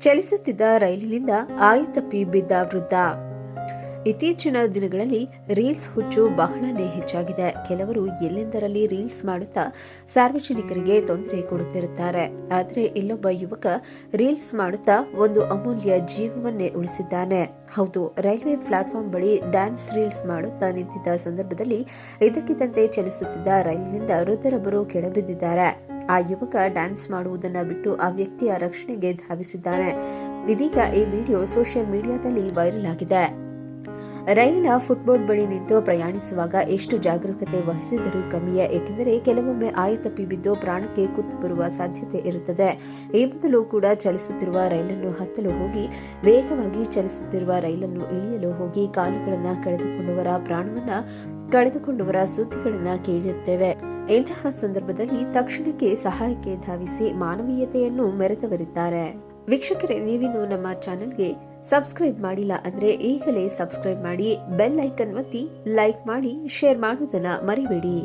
ಚಲಿಸುತ್ತಿದ್ದ ರೈಲಿನಿಂದ ಆಯತಪ್ಪಿ ಬಿದ್ದ ವೃದ್ಧ. ಇತ್ತೀಚಿನ ದಿನಗಳಲ್ಲಿ ರೀಲ್ಸ್ ಹುಚ್ಚು ಬಹಳನೇ ಹೆಚ್ಚಾಗಿದೆ. ಕೆಲವರು ಎಲ್ಲೆಂದರಲ್ಲಿ ರೀಲ್ಸ್ ಮಾಡುತ್ತಾ ಸಾರ್ವಜನಿಕರಿಗೆ ತೊಂದರೆ ಕೊಡುತ್ತಿರುತ್ತಾರೆ. ಆದರೆ ಇಲ್ಲೊಬ್ಬ ಯುವಕ ರೀಲ್ಸ್ ಮಾಡುತ್ತಾ ಒಂದು ಅಮೂಲ್ಯ ಜೀವವನ್ನೇ ಉಳಿಸಿದ್ದಾನೆ. ಹೌದು, ರೈಲ್ವೆ ಪ್ಲಾಟ್ಫಾರ್ಮ್ ಬಳಿ ಡ್ಯಾನ್ಸ್ ರೀಲ್ಸ್ ಮಾಡುತ್ತಾ ನಿಂತಿದ್ದ ಸಂದರ್ಭದಲ್ಲಿ ಇದಕ್ಕಿದ್ದಂತೆ ಚಲಿಸುತ್ತಿದ್ದ ರೈಲಿನಿಂದ ವೃದ್ಧರೊಬ್ಬರು ಕೆಳಬಿದ್ದಿದ್ದಾರೆ. ಆ ಯುವಕ ಡ್ಯಾನ್ಸ್ ಮಾಡುವುದನ್ನು ಬಿಟ್ಟು ಆ ವ್ಯಕ್ತಿಯ ರಕ್ಷಣೆಗೆ ಧಾವಿಸಿದ್ದಾನೆ ಇದೀಗ ಈ ವಿಡಿಯೋ ಸೋಷಿಯಲ್ ಮೀಡಿಯಾದಲ್ಲಿ ವೈರಲ್ ಆಗಿದೆ. ರೈಲಿನ ಫುಟ್ಬೋರ್ಡ್ ಬಳಿ ನಿಂತು ಪ್ರಯಾಣಿಸುವಾಗ ಎಷ್ಟು ಜಾಗರೂಕತೆ ವಹಿಸಿದರೂ ಕಮ್ಮಿಯೇ, ಏಕೆಂದರೆ ಕೆಲವೊಮ್ಮೆ ಆಯತಪ್ಪಿ ಬಿದ್ದು ಪ್ರಾಣಕ್ಕೆ ಕುತ್ತು ಬರುವ ಸಾಧ್ಯತೆ ಇರುತ್ತದೆ. ಈ ಮೊದಲು ಕೂಡ ಚಲಿಸುತ್ತಿರುವ ರೈಲನ್ನು ಹತ್ತಲು ಹೋಗಿ, ವೇಗವಾಗಿ ಚಲಿಸುತ್ತಿರುವ ರೈಲನ್ನು ಇಳಿಯಲು ಹೋಗಿ ಕಾಲುಗಳನ್ನು ಕಳೆದುಕೊಂಡವರ ಪ್ರಾಣವನ್ನು ಕಳೆದುಕೊಂಡವರ ಸುದ್ದಿಗಳನ್ನು ಕೇಳಿರ್ತೇವೆ. ಇಂತಹ ಸಂದರ್ಭದಲ್ಲಿ ತಕ್ಷಣಕ್ಕೆ ಸಹಾಯಕ್ಕೆ ಧಾವಿಸಿ ಮಾನವೀಯತೆಯನ್ನು ಮೆರೆದವರಿದ್ದಾರೆ ವೀಕ್ಷಕರೇ, ನೀವಿನ್ನು ನಮ್ಮ ಚಾನೆಲ್ಗೆ ಸಬ್ಸ್ಕ್ರೈಬ್ ಮಾಡಿಲ್ಲ ಅಂದ್ರೆ ಈಗಲೇ ಸಬ್ಸ್ಕ್ರೈಬ್ ಮಾಡಿ, ಬೆಲ್ ಐಕನ್ ಒತ್ತಿ ಲೈಕ್ ಮಾಡಿ, ಶೇರ್ ಮಾಡುವುದನ್ನ ಮರಿಬೇಡಿ.